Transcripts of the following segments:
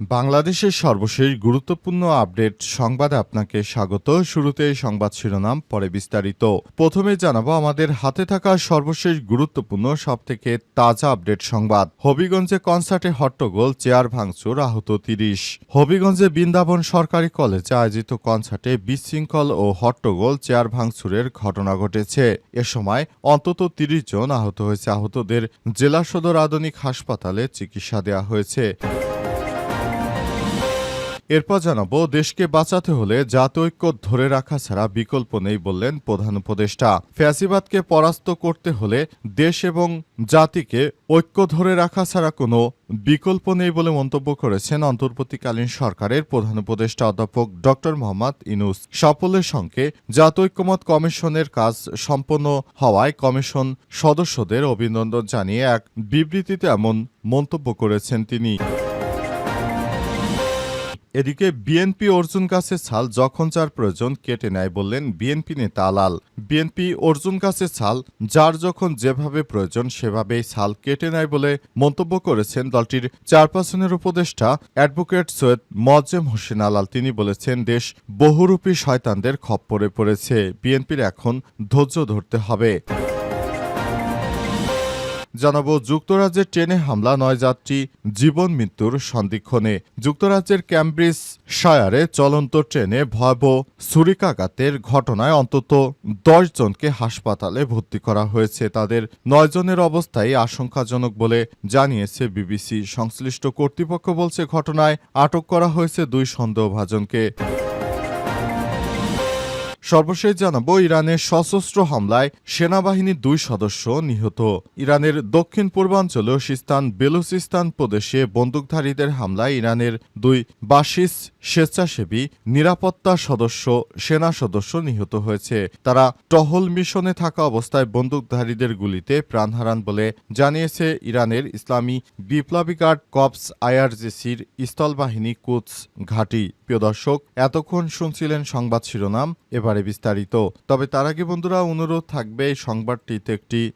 বাংলাদেশের সর্বশেষ গুরুত্বপূর্ণ আপডেট সংবাদে আপনাকে স্বাগত। শুরুতে সংবাদ শিরোনাম, পরে বিস্তারিত। প্রথমে জানাব আমাদের হাতে থাকা সর্বশেষ গুরুত্বপূর্ণ, সবথেকে তাজা আপডেট সংবাদ। হবিগঞ্জে কনসার্টে হট্টগোল, চেয়ার ভাঙচুর, আহত তিরিশ। হবিগঞ্জে বৃন্দাবন সরকারি কলেজে আয়োজিত কনসার্টে বিশৃঙ্খল ও হট্টগোল, চেয়ার ভাঙচুরের ঘটনা ঘটেছে। এ সময় অন্তত তিরিশ জন আহত হয়েছে। আহতদের জেলা সদর আধুনিক হাসপাতালে চিকিৎসা দেওয়া হয়েছে। এরপর জানাব, দেশকে বাঁচাতে হলে জাতীয় ঐক্য ধরে রাখা ছাড়া বিকল্প নেই বললেন প্রধান উপদেষ্টা। ফ্যাসিবাদকে পরাস্ত করতে হলে দেশ এবং জাতিকে ঐক্য ধরে রাখা ছাড়া কোনো বিকল্প নেই বলে মন্তব্য করেছেন অন্তর্বর্তীকালীন সরকারের প্রধান উপদেষ্টা অধ্যাপক ড মোহাম্মদ ইনুস সাফল্যের সঙ্গে জাতীয় ঐক্যমত কমিশনের কাজ সম্পন্ন হওয়ায় কমিশন সদস্যদের অভিনন্দন জানিয়ে এক বিবৃতিতে এমন মন্তব্য করেছেন তিনি। এদিকে বিএনপি অর্জুন গাছের ছাল যখন যার প্রয়োজন কেটে নেয় বললেন বিএনপি নেতা আলাল। বিএনপি অর্জুন গাছের ছাল যার যখন যেভাবে প্রয়োজন সেভাবেই ছাল কেটে নেয় বলে মন্তব্য করেছেন দলটির চেয়ারপারসনের উপদেষ্টা অ্যাডভোকেট সৈয়দ মজ্জেম হোসেন আলাল। তিনি বলেছেন, দেশ বহুরূপী শয়তানদের খপ্পরে পড়েছে। বিএনপির এখন ধৈর্য ধরতে হবে। জানাব, যুক্তরাজ্যের ট্রেনে হামলা, নয় যাত্রী, জীবন মৃত্যুর সন্দিক্ষণে যুক্তরাজ্যের ক্যামব্রিজ শায়ারে চলন্ত ট্রেনে ভয়াবহ ছুরিকাঘাতের ঘটনায় অন্তত দশ জনকে হাসপাতালে ভর্তি করা হয়েছে। তাদের নয় জনের অবস্থায় আশঙ্কাজনক বলে জানিয়েছে বিবিসি। সংশ্লিষ্ট কর্তৃপক্ষ বলছে, ঘটনায় আটক করা হয়েছে দুই সন্দেহভাজনকে। সর্বশেষ জানাব, ইরানের সশস্ত্র হামলায় সেনাবাহিনীর দুই সদস্য নিহত। ইরানের দক্ষিণ পূর্বাঞ্চলীয় সিস্তান বেলুচিস্তান প্রদেশে বন্দুকধারীদের হামলায় ইরানের দুই বাসিস স্বেচ্ছাসেবী, নিরাপত্তা সদস্য, সেনা সদস্য নিহত হয়েছে। তারা টহল মিশনে থাকা অবস্থায় বন্দুকধারীদের গুলিতে প্রাণ হারান বলে জানিয়েছে ইরানের ইসলামী বিপ্লবী গার্ড কপস আইআরজিসির স্থলবাহিনী কুচ ঘাঁটি। প্রিয় দর্শক, এতক্ষণ শুনছিলেন সংবাদ শিরোনাম এবারে বিস্তারিত। তবে তার আগে বন্ধুরা অনুরোধ থাকবে সংবাদটিতে একটি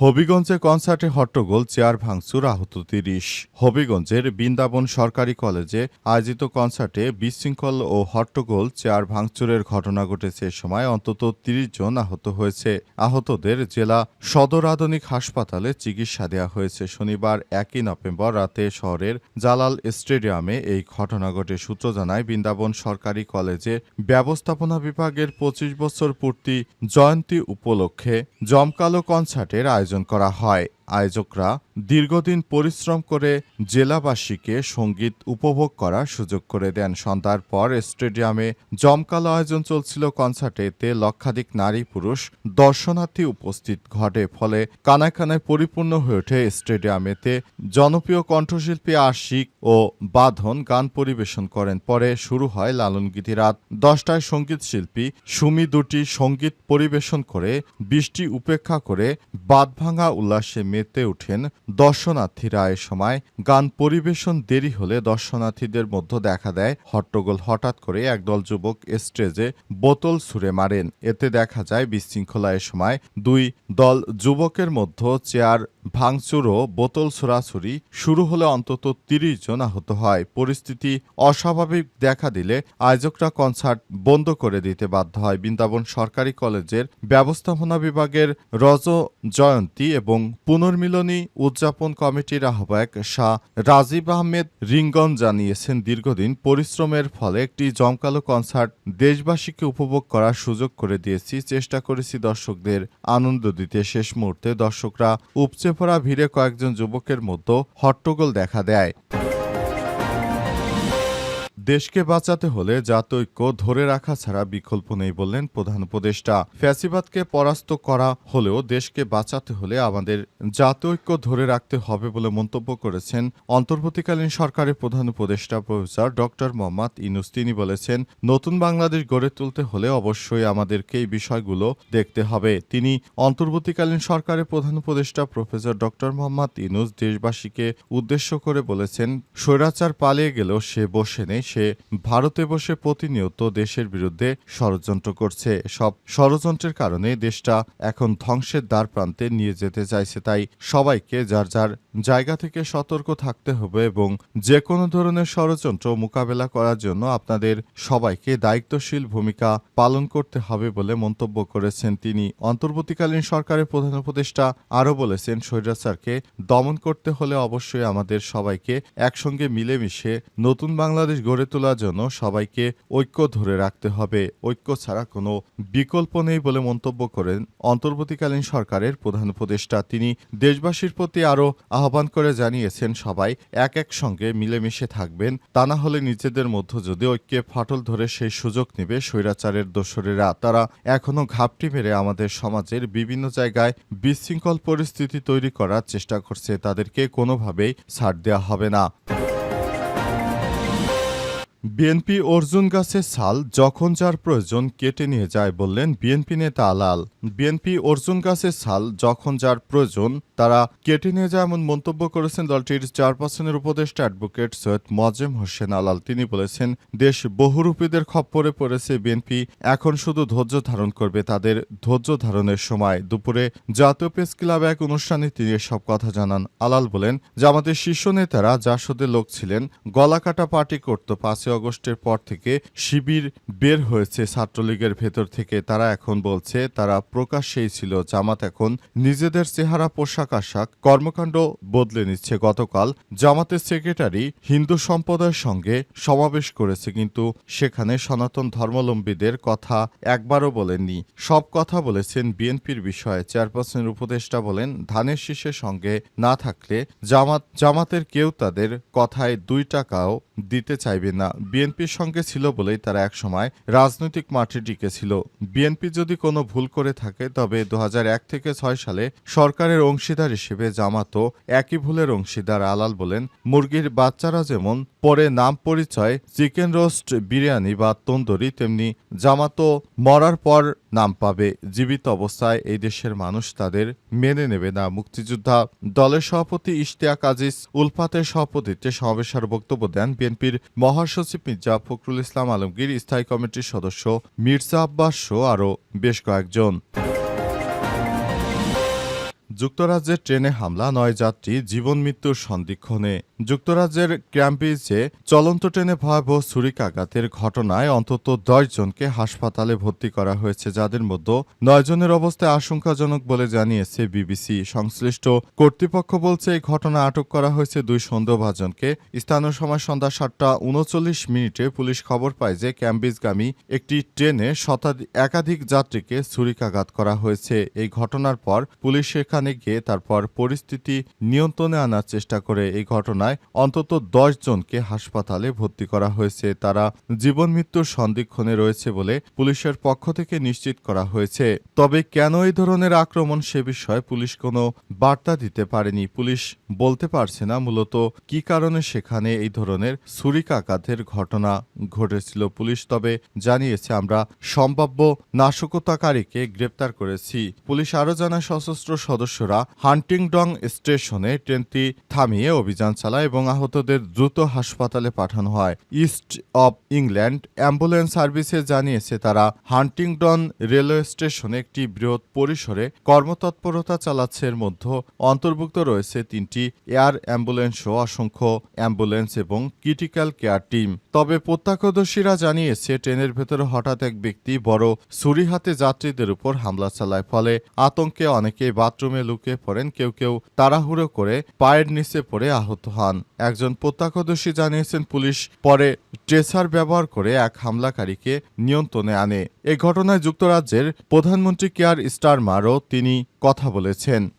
হবিগঞ্জে কনসার্টে হট্টগোল, চেয়ার ভাঙচুর আহত তিরিশ। হবিগঞ্জের বৃন্দাবন সরকারি কলেজে আয়োজিত কনসার্টে বিশৃঙ্খল ও হট্টগোল, চেয়ার ভাঙচুরের ঘটনা ঘটেছে এ সময় অন্তত তিরিশ জন আহত হয়েছে। আহতদের জেলা সদর আধুনিক হাসপাতালে চিকিৎসা দেওয়া হয়েছে। শনিবার একই নভেম্বর রাতে শহরের জালাল স্টেডিয়ামে এই ঘটনা ঘটে। সূত্র জানায়, বৃন্দাবন সরকারি কলেজে ব্যবস্থাপনা বিভাগের পঁচিশ বছর পূর্তি জয়ন্তী উপলক্ষে জমকালো কনসার্টের আয়োজন করা হয় আয়োজকরা দীর্ঘদিন পরিশ্রম করে জেলাবাসীকে সংগীত উপভোগ করার সুযোগ করে দেন। সন্ধ্যার পর স্টেডিয়ামে জমকালো আয়োজন চলছিল কনসার্টে এতে লক্ষাধিক নারী পুরুষ দর্শনার্থী উপস্থিত ঘটে, ফলে কানায় কানায় পরিপূর্ণ হয়ে ওঠে স্টেডিয়ামেতে। জনপ্রিয় কণ্ঠশিল্পী আশিক ও বাঁধন গান পরিবেশন করেন। পরে শুরু হয় লালন গীতি রাত দশটায় সংগীত শিল্পী সুমি দুটি সংগীত পরিবেশন করে, বৃষ্টি উপেক্ষা করে বাঁধভাঙা উল্লাসে মেতে ওঠেন দর্শনার্থীরা এ সময়। গান পরিবেশন দেরি হলে দর্শনার্থীদের মধ্যে দেখা দেয়। হট্টগোল হঠাৎ করে একদল যুবক স্টেজে বোতল ছুঁড়ে মারেন। এতে দেখা যায় বিশৃঙ্খলা এ সময় দুই দল যুবকের মধ্যে চেয়ার ভাঙচুর ও বোতল ছোড়াছুরি শুরু হলে অন্তত তিরিশ জন আহত হয়। পরিস্থিতি অস্বাভাবিক দেখা দিলে আয়োজকরা কনসার্ট বন্ধ করে দিতে বাধ্য হয়। বৃন্দাবন সরকারি কলেজের ব্যবস্থাপনা বিভাগের রজ জয়ন্তী এবং পুনর্মিলনী উদযাপন কমিটির আহ্বায়ক শাহ রাজীব আহমেদ রিঙ্গন জানিয়েছেন, দীর্ঘদিন পরিশ্রমের ফলে একটি জমকালো কনসার্ট দেশবাসীকে উপভোগ করার সুযোগ করে দিয়েছি। চেষ্টা করেছি দর্শকদের আনন্দ দিতে। শেষ মুহূর্তে দর্শকরা উপচে পড়া ভিড়ে কয়েকজন যুবকের মধ্যে হট্টগোল দেখা দেয়। দেশকে বাঁচাতে হলে জাতৈক্য ধরে রাখা ছাড়া বিকল্প নেই বললেন প্রধান উপদেষ্টা। ফ্যাসিবাদকে পরাস্ত করা হলেও দেশকে বাঁচাতে হলে আমাদের জাতৈক্য ধরে রাখতে হবে বলে মন্তব্য করেছেন অন্তর্বর্তীকালীন সরকারের প্রধান উপদেষ্টা প্রফেসর ডক্টর মোহাম্মদ ইনুস। তিনি বলেছেন, নতুন বাংলাদেশ গড়ে তুলতে হলে অবশ্যই আমাদেরকে এই বিষয়গুলো দেখতে হবে। তিনি অন্তর্বর্তীকালীন সরকারের প্রধান উপদেষ্টা প্রফেসর ডক্টর মোহাম্মদ ইনুস দেশবাসীকে উদ্দেশ্য করে বলেছেন, স্বৈরাচার পালিয়ে গেলেও সে বসে নেই সে ভারতে বসে প্রতিনিয়ত দেশের বিরুদ্ধে ষড়যন্ত্র করছে। সব ষড়যন্ত্রের কারণে দেশটা এখন ধ্বংসের দ্বার প্রান্তে নিয়ে যেতে চাইছে। তাই সবাইকে যার যার জায়গা থেকে সতর্ক থাকতে হবে এবং যে কোনো ধরনের ষড়যন্ত্র মোকাবেলা করার জন্য আপনাদের সবাইকে দায়িত্বশীল ভূমিকা পালন করতে হবে বলে মন্তব্য করেছেন তিনি। অন্তর্বর্তীকালীন সরকারের প্রধান উপদেষ্টা আরও বলেছেন স্বৈরাচারকে দমন করতে হলে অবশ্যই আমাদের সবাইকে একসঙ্গে মিলেমিশে নতুন বাংলাদেশ গড়ে তোলার জন্য সবাইকে ঐক্য ধরে রাখতে হবে। ঐক্য ছাড়া কোনো বিকল্প নেই বলে মন্তব্য করেন অন্তর্বর্তীকালীন সরকারের প্রধান উপদেষ্টা। তিনি দেশবাসীর প্রতি আরও আহ্বান করে জানিয়েছেন, সবাই এক এক সঙ্গে মিলেমিশে থাকবেন, তা না হলে নিজেদের মধ্যে যদি ঐক্যে ফাটল ধরে সেই সুযোগ নেবে স্বৈরাচারের দোসরেরা। তারা এখনও ঘাপটি মেরে আমাদের সমাজের বিভিন্ন জায়গায় বিশৃঙ্খল পরিস্থিতি তৈরি করার চেষ্টা করছে। তাদেরকে কোনোভাবেই ছাড় দেওয়া হবে না। বিএনপি অর্জুন গাছের ছাল যখন যার প্রয়োজন কেটে নিয়ে যায় বললেন বিএনপি নেতা আলাল। বিএনপি অর্জুন গাছের ছাল যখন যার প্রয়োজন, তারা কেটে নিয়ে যায় এমন মন্তব্য করেছেন দলটির চেয়ারপারসনের উপদেষ্টা অ্যাডভোকেট সৈয়দ মজেম হোসেন আলাল। তিনি বলেছেন, দেশ বহুরূপীদের খপ্পরে পড়েছে বিএনপি, এখন শুধু ধৈর্য ধারণ করবে তাদের ধৈর্য ধারণের সময়। দুপুরে জাতীয় প্রেস ক্লাবে এক অনুষ্ঠানে তিনি সব কথা জানান। আলাল বলেন যে আমাদের শীর্ষ নেতারা জাসদের লোক ছিলেন গলাকাটা পার্টি করত পাঁচই অগস্টের পর থেকে শিবির বের হয়েছে ছাত্রলীগের ভেতর থেকে। তারা এখন বলছে, তারা প্রকাশ্যেই ছিল। জামাত এখন নিজেদের চেহারা, পোশাক, আশাক, কর্মকাণ্ড বদলে নিচ্ছে। গতকাল জামাতের সেক্রেটারি হিন্দু সম্প্রদায়ের সঙ্গে সমাবেশ করেছে, কিন্তু সেখানে সনাতন ধর্মাবলম্বীদের কথা একবারও বলেননি। সব কথা বলেছেন বিএনপির বিষয়ে। চেয়ারপারসনের উপদেষ্টা বলেন, ধানের শীষের সঙ্গে না থাকলে জামাত, জামাতের কেউ তাদের কথায় দুই টাকাও দিতে চাইবে না। বিএনপির সঙ্গে ছিল বলেই তারা একসময় রাজনৈতিক মাঠে টিকেছিল বিএনপি যদি কোনো ভুল করে থাকে, তবে দু হাজার এক থেকে ছয় সালে সরকারের অংশীদার হিসেবে জামাতও একই ভুলের অংশীদার আলাল বলেন, মুরগির বাচ্চারা যেমন পরে নাম পরিচয়, চিকেন রোস্ট, বিরিয়ানি বা তন্দুরি, তেমনি জামাতও মরার পর নাম পাবে। জীবিত অবস্থায় এই দেশের মানুষ তাদের মেনে নেবে না। মুক্তিযোদ্ধা দলের সভাপতি ইশতিয়াক আজিজ উলফাতের সভাপতিত্বে সমাবেশের বক্তব্য দেন বিএনপির মহাসচিব মির্জা ফখরুল ইসলাম আলমগীর, স্থায়ী কমিটির সদস্য মির্জা আব্বাস সহ আরও বেশ কয়েকজন। যুক্তরাজ্যের ট্রেনে হামলা, নয় যাত্রী জীবন মৃত্যুর সন্দিক্ষণে যুক্তরাজ্যের ক্যাম্ব্রিজে চলন্ত ট্রেনে ভয়াবহ ছুরিকাঘাতের ঘটনায় অন্তত দশ জনকে হাসপাতালে ভর্তি করা হয়েছে, যাদের মধ্যে নয় জনের অবস্থা আশঙ্কাজনক বলে জানিয়েছে বিবিসি। সংশ্লিষ্ট কর্তৃপক্ষ বলছে, এই ঘটনা আটক করা হয়েছে দুই সন্দেহভাজনকে। স্থানীয় সময় সন্ধ্যা সাতটা উনচল্লিশ মিনিটে পুলিশ খবর পায় যে ক্যাম্ব্রিজগামী একটি ট্রেনে শতাধিক একাধিক যাত্রীকে ছুরিকাঘাত করা হয়েছে। এই ঘটনার পর পুলিশ সেখানে গিয়ে তারপর পরিস্থিতি নিয়ন্ত্রণে আনার চেষ্টা করে। এই ঘটনায় অন্তত দশ জনকে হাসপাতালে ভর্তি করা হয়েছে। তারা জীবন মৃত্যুর সন্দিক্ষণে রয়েছে বলে পুলিশের পক্ষ থেকে নিশ্চিত করা হয়েছে। তবে কেন এই ধরনের আক্রমণ সে বিষয়ে পুলিশ কোনো বার্তা দিতে পারেনি? পুলিশ বলতে পারছে না। মূলত কি কারণে সেখানে এই ধরনের ছুরিকাঘাতের ঘটনা ঘটেছিল পুলিশ? তবে জানিয়েছে, আমরা সম্ভাব্য নাশকতাকারীকে গ্রেপ্তার করেছি। পুলিশ আরও জানায়, সশস্ত্র সদস্যরা হান্টিংডং স্টেশনে ট্রেনটি থামিয়ে অভিযান চালায় এবং আহতদের দ্রুত হাসপাতালে পাঠানো হয়। ইস্ট অব ইংল্যান্ড অ্যাম্বুলেন্স সার্ভিসে জানিয়েছে তারা হান্টিংডন রেলওয়ে স্টেশনে একটি বৃহৎ পরিসরে কর্মতৎপরতা চালাচ্ছে। এর মধ্যে অন্তর্ভুক্ত রয়েছে তিনটি এয়ার অ্যাম্বুলেন্স ও অসংখ্য অ্যাম্বুলেন্স এবং ক্রিটিক্যাল কেয়ার টিম। তবে প্রত্যক্ষদর্শীরা জানিয়েছে, ট্রেনের ভেতরে হঠাৎ এক ব্যক্তি বড় ছুরি হাতে যাত্রীদের উপর হামলা চালায়। ফলে আতঙ্কে অনেকে বাথরুমে লুকিয়ে পড়েন। কেউ কেউ তাড়াহুড়ো করে পায়ের নিচে পড়ে আহত হন। একজন প্রত্যক্ষদর্শী জানিয়েছেন, পুলিশ পরে ট্রেসার ব্যবহার করে এক হামলাকারীকে নিয়ন্ত্রণে আনে। এ ঘটনায় যুক্তরাজ্যের প্রধানমন্ত্রী কেয়ার স্টারমারও তিনি কথা বলেছেন।